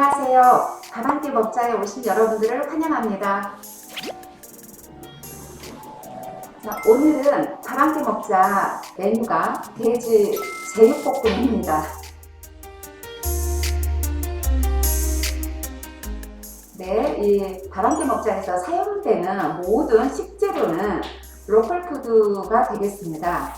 안녕하세요. 다방기 먹자에 오신 여러분들을 환영합니다. 자, 오늘은 다방기 먹자 메뉴가 돼지 제육볶음입니다. 네, 이 다방기 먹자에서 사용되는 모든 식재료는 로컬 푸드가 되겠습니다.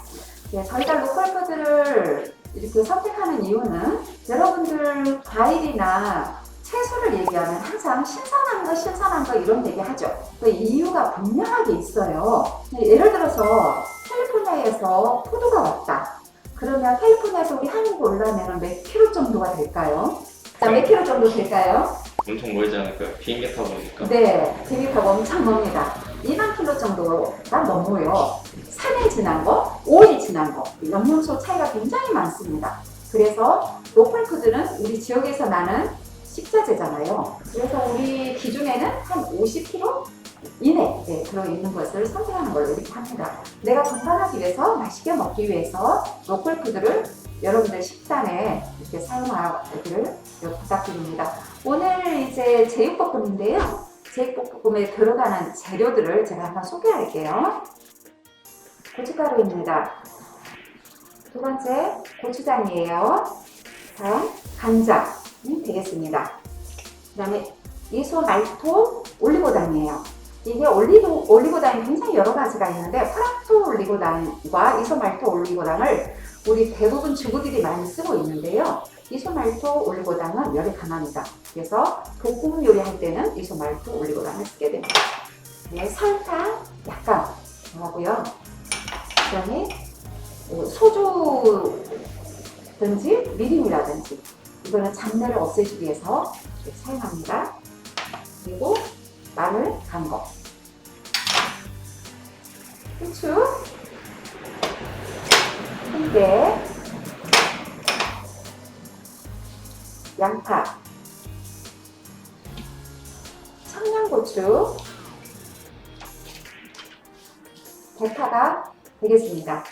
네, 저희가 로컬 푸드를 이렇게 선택하는 이유는 여러분들 과일이나 채소를 얘기하면 항상 신선한 거, 신선한 거 이런 얘기 하죠. 그 이유가 분명하게 있어요. 네, 예를 들어서 캘리포니아에서 포도가 왔다. 그러면 캘리포니아에서 우리 한국 올라오면 몇 킬로 정도가 될까요? 자, 몇 킬로 정도 될까요? 엄청 멀지 않을까요? 비행기 타고 오니까 네, 비비타가 엄청 멉니다. 2만 킬로 정도가 넘어요. 산에 지난 거, 오일이 지난 거, 영양소 차이가 굉장히 많습니다. 그래서 로컬푸드는 우리 지역에서 나는 식자재잖아요. 그래서 우리 기준에는 한 50kg 이내 네, 들어있는 것을 선택하는 걸로 이렇게 합니다. 내가 건강하기 위해서 맛있게 먹기 위해서 로컬푸드를 여러분들 식단에 이렇게 사용하기를 부탁드립니다. 오늘 이제 제육볶음인데요. 제육볶음에 들어가는 재료들을 제가 한번 소개할게요. 고춧가루입니다. 두 번째 고추장이에요. 다음 간장이 되겠습니다. 그 다음에 이소 말토 올리고당이에요. 이게 올리브, 올리고당이 굉장히 여러 가지가 있는데 프락토 올리고당과 이소 말토 올리고당을 우리 대부분 주부들이 많이 쓰고 있는데요. 이소말토 올리고당은 열이 강합니다. 그래서 볶음 요리할 때는 이소말토 올리고당을 쓰게 됩니다. 네, 설탕 약간 하고요. 그 다음에 어, 소주든지 미림이라든지 이거는 잡내를 없애기 위해서 사용합니다. 그리고 마늘 간 거, 후추, 홍게, 양파, 청양고추, 대파가 되겠습니다.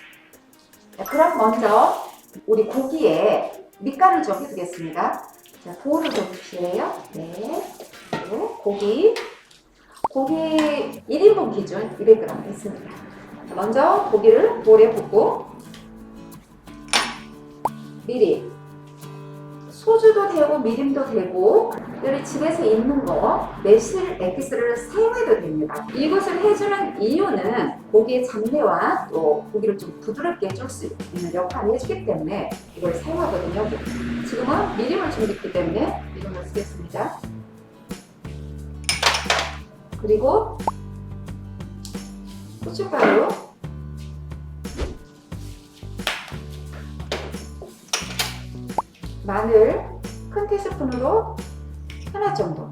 자, 그럼 먼저 우리 고기에 밑간을 좀 해두겠습니다. 자, 볼을 좀 주실래요? 네. 그리고 고기. 고기 1인분 기준 200g 했습니다. 자, 먼저 고기를 볼에 붓고 미림. 소주도 되고 미림도 되고 여기 집에서 있는 거 매실 에피스를 사용해도 됩니다. 이것을 해주는 이유는 고기의 잡내와 또 고기를 좀 부드럽게 해줄 수 있는 역할을 해주기 때문에 이걸 사용하거든요. 지금은 미림을 준비했기 때문에 미림을 쓰겠습니다. 그리고 고춧가루 마늘 큰 티스푼으로 하나 정도.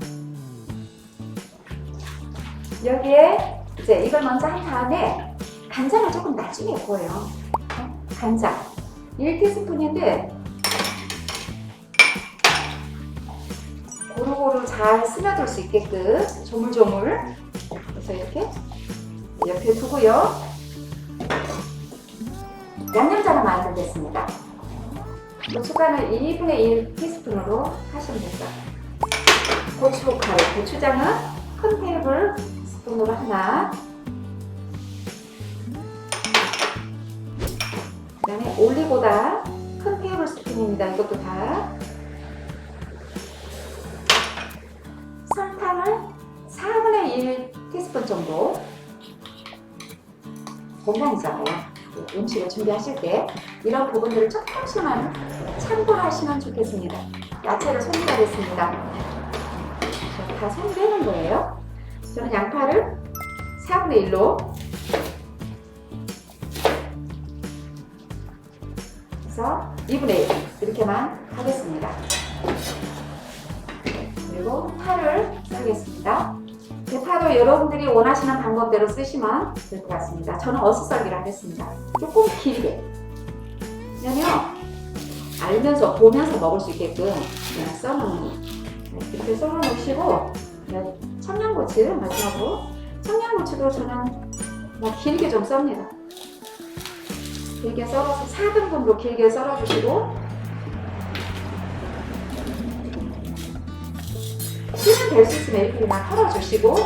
여기에 이제 이걸 먼저 한 다음에 간장을 조금 나중에 구워요. 어? 간장 1티스푼인데 고루고루 잘 스며들 수 있게끔 조물조물 그래서 이렇게 옆에 두고요. 양념장을 만들겠습니다. 고춧가루 2분의 1 티스푼으로 하시면 됩니다. 고춧가루, 고추장은 큰 테이블 스푼으로 하나. 그 다음에 올리고당 큰 테이블 스푼입니다. 이것도 다. 설탕을 4분의 1 티스푼 정도. 건강이잖아요. 음식을 준비하실 때 이런 부분들을 조금씩만 참고하시면 좋겠습니다. 야채를 손질하겠습니다. 자, 다 손질하는 거예요. 저는 양파를 4분의 1로 그래서 2분의 1 이렇게만 하겠습니다. 그리고 파를 썰겠습니다. 대파도 여러분들이 원하시는 방법대로 쓰시면 될 것 같습니다. 저는 어슷썰기를 하겠습니다. 조금 길게. 왜냐면 알면서 보면서 먹을 수 있게끔 그냥 써놓는 이렇게 썰어놓으시고 청양고추 마지막으로 청양고추도 저는 뭐 길게 좀 썹니다. 길게 썰어서 4등분으로 길게 썰어주시고 쓰면 될수 있으면 이렇게 그냥 털어주시고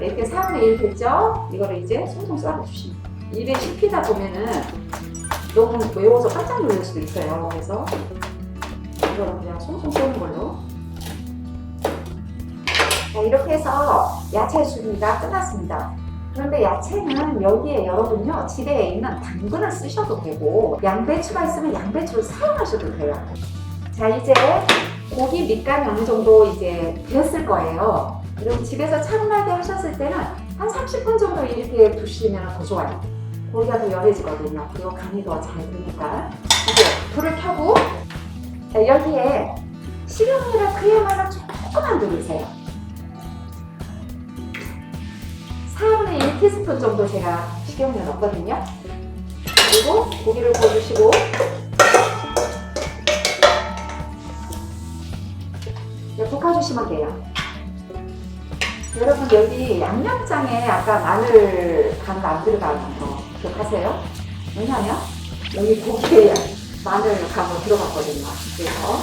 이렇게 4분의 1 됐죠? 이거를 이제 송송 썰어주시면 입에 씹히다 보면은 너무 매워서 깜짝 놀랄 수도 있어요. 그래서 이거는 그냥 송송 쏘는 걸로 자, 이렇게 해서 야채 준비가 끝났습니다. 그런데 야채는 여기에 여러분요 집에 있는 당근을 쓰셔도 되고 양배추가 있으면 양배추를 사용하셔도 돼요. 자 이제 고기 밑간이 어느 정도 이제 되었을 거예요. 그리고 집에서 차분하게 하셨을 때는 한 30분 정도 이렇게 두시면 더 좋아요. 고기가 더 연해지거든요. 그리고 간이 더 잘 되니까 이제 불을 켜고 자, 여기에 식용유를 그야말로 조금만 두르세요. 4분의 1티스푼 정도 제가 식용유 넣었거든요. 그리고 고기를 구워주시고 네, 볶아주시면 돼요. 여러분 여기 양념장에 아까 마늘 간거안 들어가는 거 기억하세요? 왜냐면 여기 고기에 마늘 간거 들어갔거든요. 그래서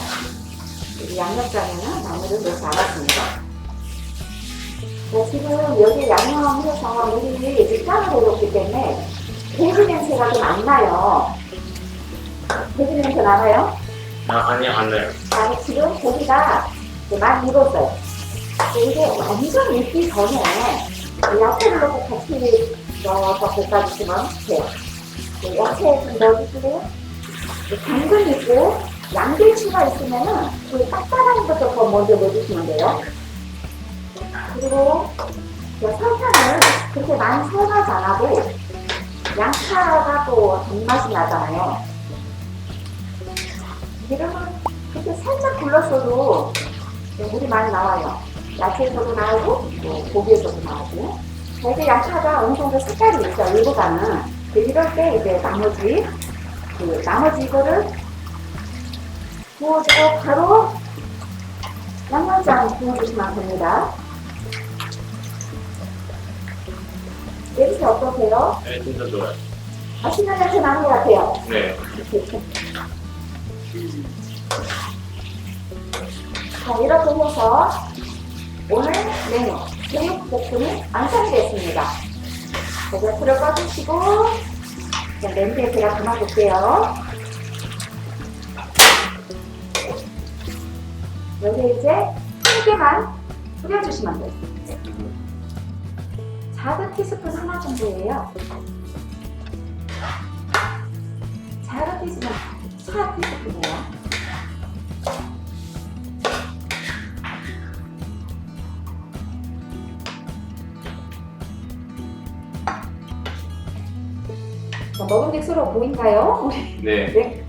여기 양념장에는 마늘을 넣지 않았습니다. 네, 지금 여기 양념해서 물이 밑간을 올렸기 때문에 돼지 냄새가 좀 안 나요. 돼지 냄새 나나요? 아 아니 안 돼요. 아니 지금 고기가 이제 많이 익었어요. 이게 완전 익기 전에 야채를 넣고 같이 넣어서 볶아주시면 돼요. 네, 야채 좀 넣어주시고요. 네, 당근 있고 양배추가 있으면은 그 딱딱한 것도 더 먼저 넣어주시면 돼요. 그리고 그 설탕을 그렇게 많이 사용하지 않아도 양파가 또 단맛이 나잖아요. 기름을 그렇게 살짝 불렀어도 네, 물이 많이 나와요. 야채에서도 나오고 또 고기에서도 나오고. 자, 이제 양파가 어느 정도 색깔이 있어요. 일부가는. 그 이럴 때 이제 나머지 그 나머지 이거를 부어주고 바로 양념장 부어주시면 됩니다. 냄새 어떠세요? 네 진짜 좋아요. 맛있는 냄새 나는 것 같아요. 네. 자, 이렇게 해서 오늘 메뉴 제육볶음이 완성이 됐습니다. 자, 이제 불을 꺼주시고 자, 냄비에 제가 담아볼게요. 여기 이제 한 개만 뿌려주시면 돼요. 작은 티스푼 하나 정도예요. 작은 티스푼, 차 티스푼이에요. 자, 먹음직스러워 보인가요? 우리 네. 네.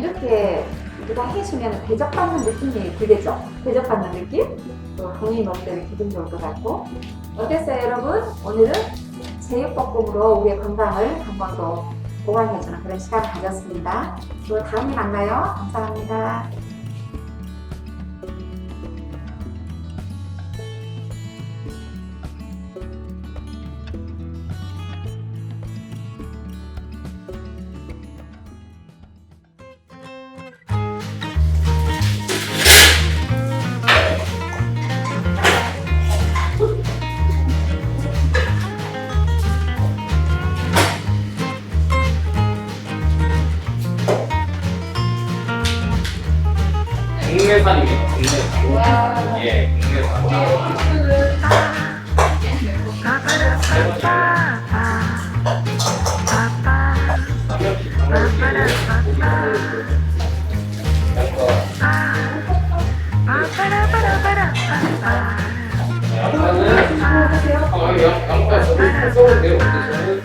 이렇게 누가 해주면 대접받는 느낌이 들겠죠? 대접받는 느낌? 또 먹을 때는 기분 좋을 것 같고 어땠어요 여러분? 오늘은 제육볶음으로 우리의 건강을 한 번 더 보완해주는 그런 시간을 가졌습니다. 또 다음에 만나요. 감사합니다. 국내산입니다. 국내산. 예, 국내산. 양파는 아, 양- 양파 저기 써도 돼요. 근데 저는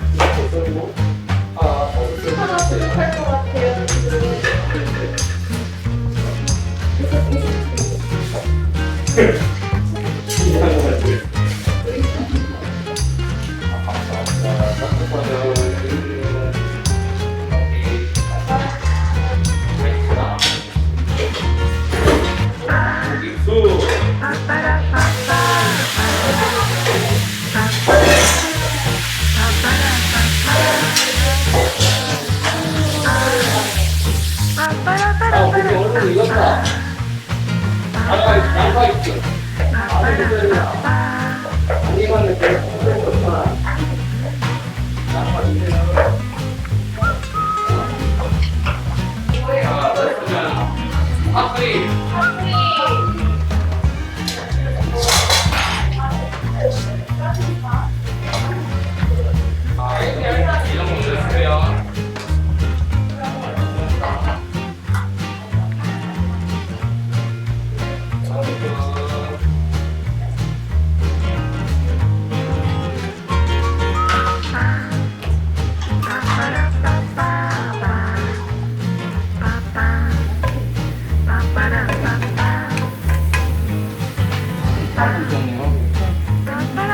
Three.